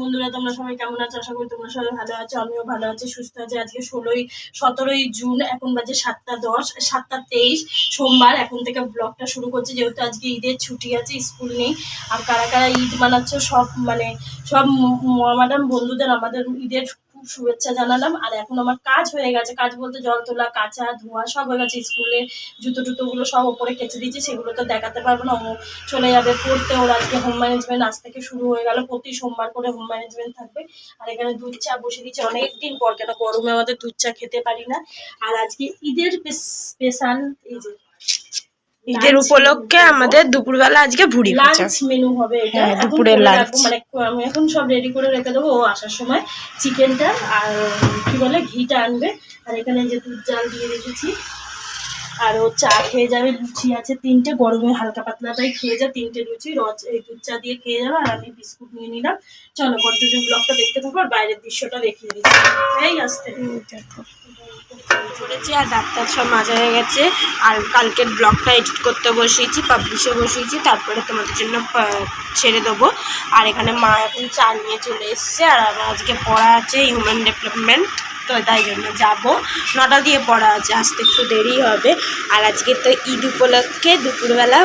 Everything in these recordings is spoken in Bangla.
বন্ধুরা, তোমরা সবাই কেমন আছো? আশা করি তোমরা সবাই ভালো আছো, আমিও ভালো আছি, সুস্থ আছি। আজকে ষোলোই, সতেরোই জুন, এখন বাজে সাতটা দশ, সাতটা তেইশ, সোমবার। এখন থেকে ব্লগটা শুরু করছি, যেহেতু আজকে ঈদের ছুটি আছে, স্কুল নেই। আর কারা কারা ঈদ মানাচ্ছে, সব মানে সব ম্যাডাম বন্ধুদের, আমাদের ঈদের শুভেচ্ছা জানালাম। আর এখন আমার কাজ হয়ে গেছে। কাজ বলতে জল তোলা, কাঁচা ধোয়া সব হয়ে গেছে স্কুলে। জুতো টুতোগুলো সব ওপরে কেচে দিয়েছি, সেগুলো তো দেখাতে পারব না। ও চলে যাবে পড়তে। ওর আজকে হোম ম্যানেজমেন্ট আজ থেকে শুরু হয়ে গেল। প্রতি সোমবার করে হোম ম্যানেজমেন্ট থাকবে। আর এখানে দুধ চা বসে দিচ্ছে অনেকদিন পর, কেন গরমে আমাদের দুধ চা খেতে পারি না। আর আজকে ঈদের স্পেশাল এই যে ঈদের উপলক্ষে আমাদের দুপুরবেলা আজকে ভুড়ি লাঞ্চ মেনু হবে এটা হ্যাঁ, দুপুরের। রাখব, মানে আমি এখন সব রেডি করে রেখে দেবো। ও আসার সময় চিকেনটা আর কি বলে ঘিটা আনবে। আর এখানে যে দুধ জাল দিয়ে রেখেছি। আর ও চা খেয়ে যাবে লুচি আছে তিনটে গরমে হালকা পাতলাটাই খেয়ে যায় তিনটে লুচি রজ এই দুধ চা দিয়ে খেয়ে যাবে আর আমি বিস্কুট নিয়ে নিলাম। চলো কন্টিনিউ ব্লগটা দেখতে থাকো আর বাইরের দৃশ্যটা দেখিয়ে দিচ্ছি। এই আসতে। করেছি আর ডাক্তার সব মাজা হয়ে গেছে। আর কালকের ব্লগটা এডিট করতে বসিয়েছি পাবলিশে বসিয়েছি, তারপরে তোমাদের জন্য ছেড়ে দেবো। আর এখানে মা এখন চা নিয়ে চলে এসছে আর আমার আজকে পড়া আছে হিউম্যান ডেভেলপমেন্ট তো তাই জন্য যাব। নটা দিয়ে পড়া আছে, আসতে একটু দেরি হবে। আর আজকে তো ঈদ উপলক্ষে দুপুরবেলা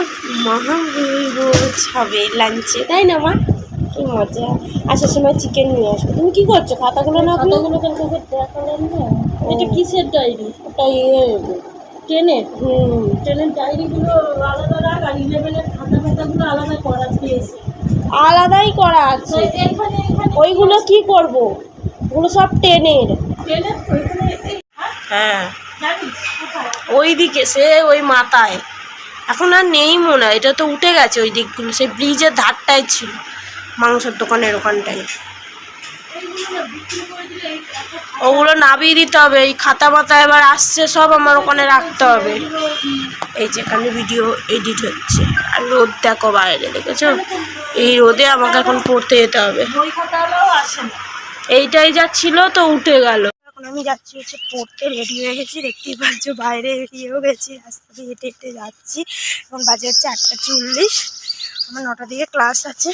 মহাভোজ হবে লাঞ্চে তাই না মা? কি মজা। আসার সময় চিকেন নিয়ে আসব। তুমি কী করছ? খাতাগুলো না খাতাগুলো কালকে দেখালাম না এটা কিসের ডায়েরি ওটা ইয়ে টেনের হুম। টেনের ডায়েরিগুলো আলাদা রাখ আর ইলেভেনের খাতা খাতাগুলো আলাদা করা দিয়েছে আলাদাই করা আছে। ওইগুলো কি করব? ওগুলো সব টেনের টেনের ওইখানে এই হ্যাঁ? ওই দিকে সে ওই মাথায়। এখন আর নেই মনে হয়। এটা তো উঠে গেছে ওই দিকগুলো। সেই ব্রিজের ধারটাই ছিল। মাংসের দোকানের ওখানটায় এইগুলো না বিক্রি করে দিলে এই এত ওগুলো নামিয়ে দিতে হবে, এই খাতা মাথা এবার আসছে, সব আমার ওখানে রাখতে হবে। এই যেখানে ভিডিও এডিট হচ্ছে। আর রোদ দেখো বাইরে, দেখেছ? এই রোদে আমাকে এখন পড়তে যেতে হবে। এইটাই যা ছিল তো উঠে গেল। এখন আমি যাচ্ছি হচ্ছে পড়তে রেডি হয়ে গেছি। দেখতেই পাচ্ছ বাইরে বেরিয়েও গেছি, রাস্তা দিয়ে হেঁটে হেঁটে যাচ্ছি। এখন বাজে হচ্ছে আটটা চল্লিশ। আমার নটা দিকে ক্লাস আছে।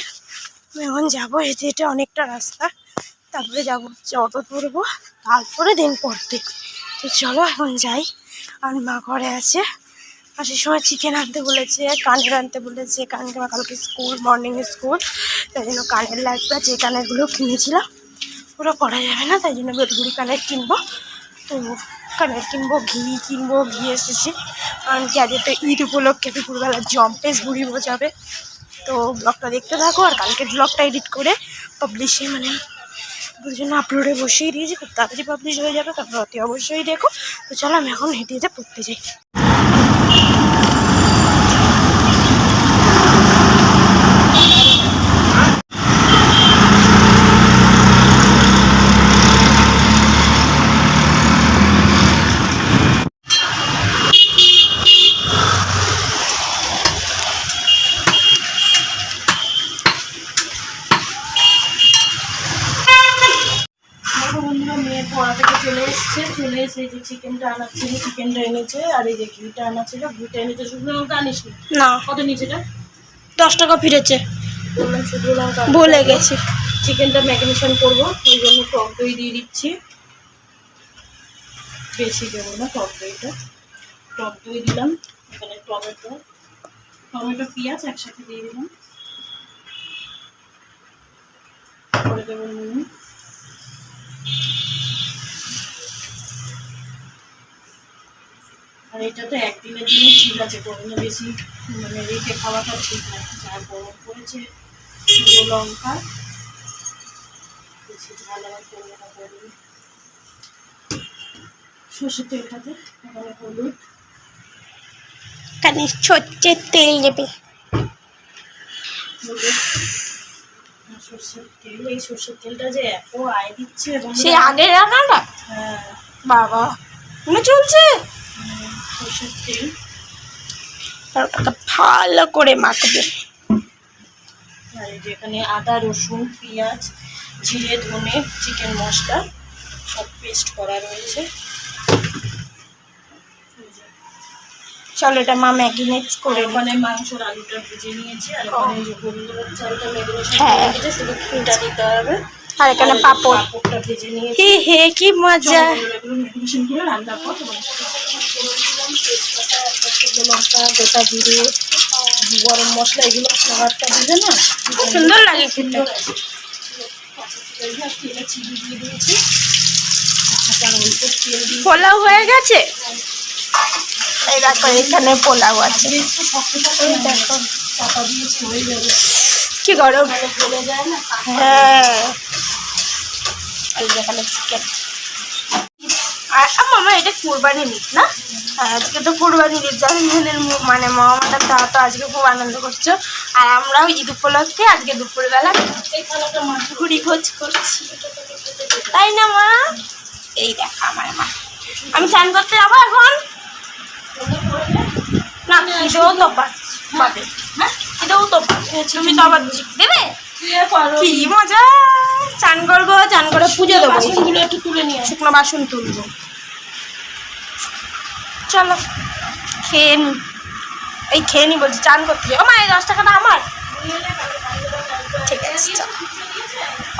আমি এখন যাব হেঁটে হেঁটে অনেকটা রাস্তা। তারপরে যাব হচ্ছে অটো তুলবো, তারপরে দিন পড়তে। তো চলো এখন যাই। আর মা ঘরে আছে। আর সেই সময় চিকেন আনতে বলেছে, কানের আনতে বলেছে। কানকে আমার কালকে স্কুল মর্নিং স্কুল তাই জন্য কানের লাগবে, যে কানেরগুলো কিনেছিলাম, ওরা পরা যাবে না, তাই জন্য বেলগুড়ি কানের কিনবো। তো কানের কিনবো, ঘি কিনবো, ঘি এসেছি। কারণ কি আজকে তো ঈদ উপলক্ষে দুপুরবেলা জম্পেস বুড়ি বোঝাবে। তো ব্লগটা দেখতে থাকো, আর কালকের ব্লগটা এডিট করে পাবলিশে মানে ওর জন্য আপলোডে বসিয়ে দিয়েছি, খুব তাড়াতাড়ি পাবলিশ হয়ে যাবে তারপর অতি অবশ্যই দেখো। তো চলো, আমি এখন হেঁটে হেঁটে পড়তে যাই দেখো বন্ধুরা মেয়ের পড়া থেকে চলে এসছে চলে এই যে চিকেনটা আনার ছিল চিকেনটা এনেছে আর এই যে ঘিটা আনা ছিল ঘিটা এনেছে শুকনো লঙ্কা আনিস না? কত নিচে দশ টাকা ফিরেছে। বললাম শুকনো লঙ্কা বলে গেছি। চিকেনটা ম্যাগনেশন করব ওই জন্য টক দই দিয়ে দিচ্ছি। বেশি দেবো না টক দইটা। টক দই দিলাম এখানে টমেটো। টমেটো পেঁয়াজ একসাথে দিয়ে দিলাম। করে দেবো নুন। আর এটা তো একদিনের জন্য ঠিক আছে গরমে বেশি মানে রেখে খাওয়াটা ঠিক না। যা গরম পড়েছে শুকনো লঙ্কা বেশি ঝাল আবার করব না সর্ষের তেলটাতে এখানে হলুদ। কানে ছচ্ছে তেল নেবে হলুদ। সর্ষের তেল এই সর্ষের তেলটা যে এত আয় দিচ্ছে রান্নাটা? হ্যাঁ। বাবা মনে চলছে? সর্ষের তেল ভালো করে মাখবে। আর আদা রসুন পেঁয়াজ জিরে ধনে চিকেন মশলা সব পেস্ট করা রয়েছে। চলো এটা মা ম্যাগিনেট করে। ওখানে মাংসর আলুটা ভেজে নিয়েছি আর ওখানে যে চালটা হ্যাঁ। করে শুধু ঘিটা দিতে হবে। আর এখানে পাঁপড়। পাঁপড়টা ভেজে নিয়েছি। হে হে কি মজা। এগুলো ম্যারিনেশন করে রান্না পর তোমাদের সাথে তেজপাতা, শুকনো লঙ্কা গোটা জিরে গরম মশলা এগুলো দিলে না সুন্দর লাগে তেলে চিনি দিয়ে দিয়েছি দিয়ে পোলাও হয়ে গেছে? এই দেখো এখানে পোলাও আছে। কি গরম? হ্যাঁ। এই যেখানে চিকেন আর মামা এটা কুরবানি ঈদ না? হ্যাঁ আজকে তো কুরবানি ঈদ মানে মামাটার দাওয়া তো আজকে খুব আনন্দ করছ। আর আমরাও ঈদ উপলক্ষে আজকে দুপুরবেলা ঘুরি ভোজ করছি। তাই না মা? এই দেখা আমার মা। আমি চান করতে যাব এখন? না খিদেও তো পাবে। হ্যাঁ খিদেও তো তুমি তো আবার দেবে? কি মজা! চান করব চান করে পুজো দেবো। একটু তুলে নিয়ে শুকনো বাসন তুলবো। চলো, খেয়ে নি। এই খেয়ে নি বলছি, চান করতে। যাব মা, এই দশ টাকাটা আমার। ঠিক আছে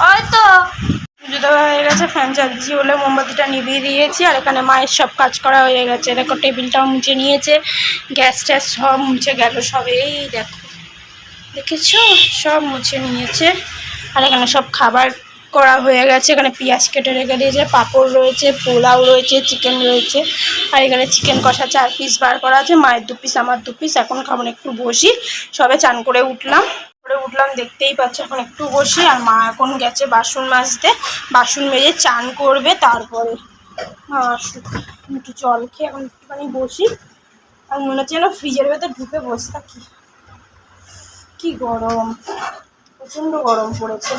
ওই তো। পুজো হয়ে গেছে, ফ্যান চালছি বলে মোমবাতিটা নিভিয়ে দিয়েছি, আর এখানে মায়ের সব কাজ করা হয়ে গেছে। দেখো, টেবিলটাও মুছে নিয়েছে, গ্যাস ট্যাস সব মুছে গেল, সব এই দেখো। দেখেছ? সব মুছে নিয়েছে। আর এখানে সব খাবার করা হয়ে গেছে। এখানে পেঁয়াজ কেটে রেখে দিয়েছে, পাঁপড় রয়েছে, পোলাও রয়েছে চিকেন রয়েছে। আর এখানে চিকেন কষা চার পিস বার করা আছে। মায়ের দু পিস আমার দু পিস এখন খাবার একটু বসি। সবে চান করে উঠলাম। করে উঠলাম, দেখতেই পাচ্ছ, এখন একটু বসি। আর মা এখন গেছে বাসন মাজতে। বাসন মেজে চান করবে তারপরে। একটু জল খেয়ে এখন একটুখানি বসি। আর মনে হচ্ছে যেন ফ্রিজের ভেতর ঢুকে বসে থাকি। কি গরম, প্রচণ্ড গরম পড়েছে।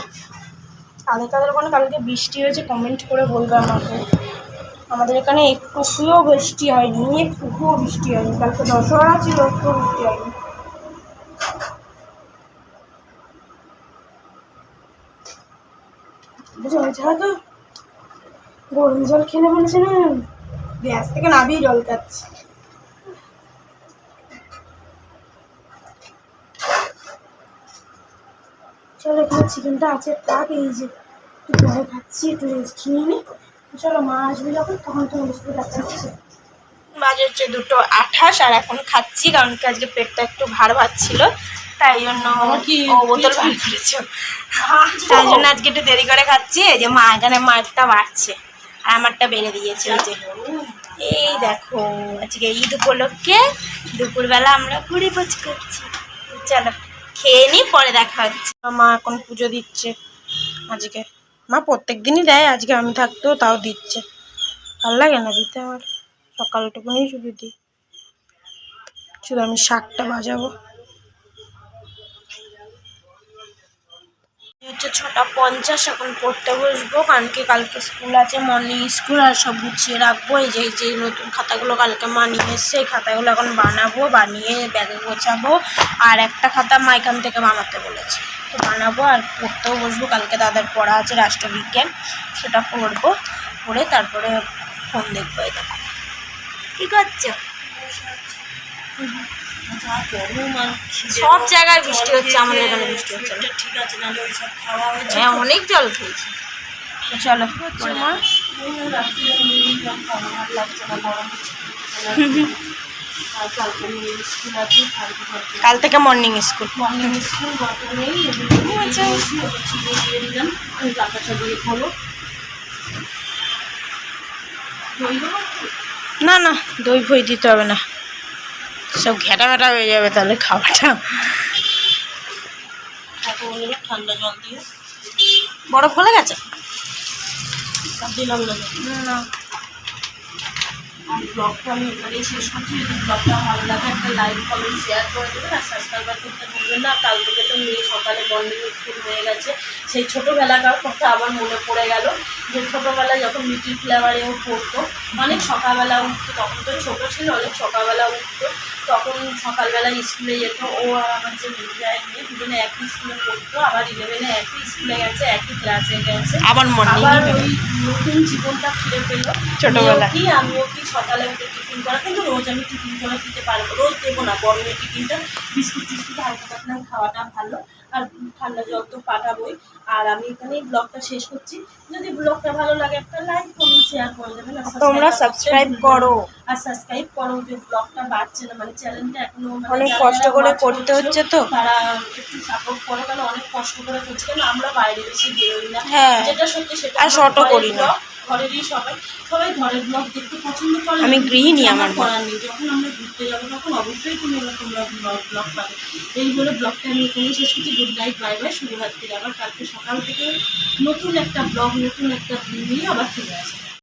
কাদের কাদের ওখানে কালকে বৃষ্টি হয়েছে কমেন্ট করে বলবে আমাকে। আমাদের এখানে একটুকুও বৃষ্টি হয়নি, একটুকুও বৃষ্টি হয়নি। কালকে দশহরা ছিল একটু বৃষ্টি হয়নি। জল ছাড়া তো গরম জল খেলে হচ্ছে না গ্যাস থেকে নামিয়ে জল খাচ্ছি। এখানে চিকেনটা আছে থাক এই যে একটু পরে খাচ্ছি একটু রেস্ট খেয়ে নিই চলো মা আসবে যখন তখন তোমার সাথে দেখাচ্ছি বাজে হচ্ছে দুটো আঠাশ আর এখন খাচ্ছি কারণ কি আজকে পেটটা একটু ভার ছিল তাই জন্য বোতল ভার করেছে। তাই জন্য আজকে একটু দেরি করে খাচ্ছি এই যে মা এখানে মারটা বাড়ছে আর আমারটা বেড়ে দিয়েছে এই যে। এই দেখো আজকে ঈদ উপলক্ষে দুপুরবেলা আমরা ঘুরে ভোজ করছি। চলো। খেয়ে নি পরে দেখা হচ্ছে। মা এখন পুজো দিচ্ছে আজকে। মা প্রত্যেক দিনই দেয়, আজকে আমি থাকতেও তাও দিচ্ছে। ভালো লাগে না দিতে আমার? সকালটুকুনি শুধু দিই। শুধু আমি শাকটা বাজাবো হচ্ছে ছটা পঞ্চাশ এখন পড়তে বসবো। কারণ কি কালকে স্কুল আছে মর্নিং স্কুল আর সব গুছিয়ে রাখব। এই যে এই যে নতুন খাতাগুলো কালকে মা নিয়ে এসছে এই খাতাগুলো এখন বানাবো বানিয়ে ব্যাগে গোছাবো। আর একটা খাতা মা এখান থেকে বানাতে বলেছে। তো বানাবো আর পড়তেও বসবো। কালকে দাদার পড়া আছে রাষ্ট্রবিজ্ঞান সেটা পড়ব পড়ে তারপরে ফোন দেখব এই দেখো। কী করছ? সব জায়গায় বৃষ্টি হচ্ছে আমাদের এখানে বৃষ্টি হচ্ছে ঠিক আছে হ্যাঁ অনেক জল খেয়েছি। চলো কাল থেকে মর্নিং স্কুল মর্নিং স্কুল গত নেই। চিড়ে দিলাম টাকাটা দিয়ে খোলো না না দই ভই দিতে হবে না। সব ঘেটা ঘেটা হয়ে যাবে তাহলে খাওয়াটা ঠান্ডা জল দিয়ে বরফ হলে গেছে? দিলাম না আর ব্লগটা আমি এখানেই শেষ করছি যদি ব্লগটা ভালো লাগে একটা লাইক কমেন্ট শেয়ার করে দেবেন আর করতে ভুলবেন না কাল থেকে তো মেয়ে সকালে বন্ধু স্কুল হয়ে গেছে সেই ছোটোবেলাকার কথা আবার মনে পড়ে গেল যে ছোটোবেলায় যখন মিটিং ফ্লেভারেও পড়তো অনেক সকালবেলা উঠতো তখন তো ছোটো ছিল অনেক সকালবেলা উঠতো। তখন সকালবেলা স্কুলে যেত ও আর আমার যে যায় মেয়ে দুজনে একই স্কুলে পড়তো আবার ইলেভেনে একই স্কুলে গেছে একই ক্লাসে গেছে। আবার ওই নতুন জীবনটা ফিরে পেল। ছোটবেলায়। মেয়েও কি আমিও কি সকালে উঠে টিফিন করা কিন্তু রোজ আমি টিফিন করে দিতে পারব রোজ দেবো না গরমের টিফিনটা বিস্কুট টিস্কুট হালকা পাতলা খাওয়াটা ভালো আর ঠান্ডা জল তো পাঠাবোই। আর আমি এখানে ব্লগটা শেষ করছি। যদি ব্লগটা ভালো লাগে একটা লাইক করুন শেয়ার করে দেবেন তোমরা সাবস্ক্রাইব। করো। আর সাবস্ক্রাইব করো যে ব্লগটা বাড়ছে না মানে চ্যানেলটা এখনও মানে অনেক কষ্ট করে করতে হচ্ছে তো। তারা একটু সাপোর্ট করো কেন অনেক কষ্ট করে করছে কেন আমরা বাইরে বেশি বেরোই না। হ্যাঁ। যেটা সত্যি সেটা আর আমরা short ও ঘরের করি না। ঘরেরই সবাই সবাই ঘরের ব্লগ দেখতে পছন্দ করে। আমি গৃহিণী, আমার করার নেই যখন আমরা ঘুরতে যাব তখন অবশ্যই তুমি তোমরা ব্লগ ব্লগ পাবে। এই বলে ব্লগটা আমি এখানেই শেষ করছি। গুড নাইট বাই বাই শুভরাত্রি আবার কালকে সকাল থেকে নতুন একটা ব্লগ নতুন একটা ভিউ নিয়ে আবার ফিরে আসব।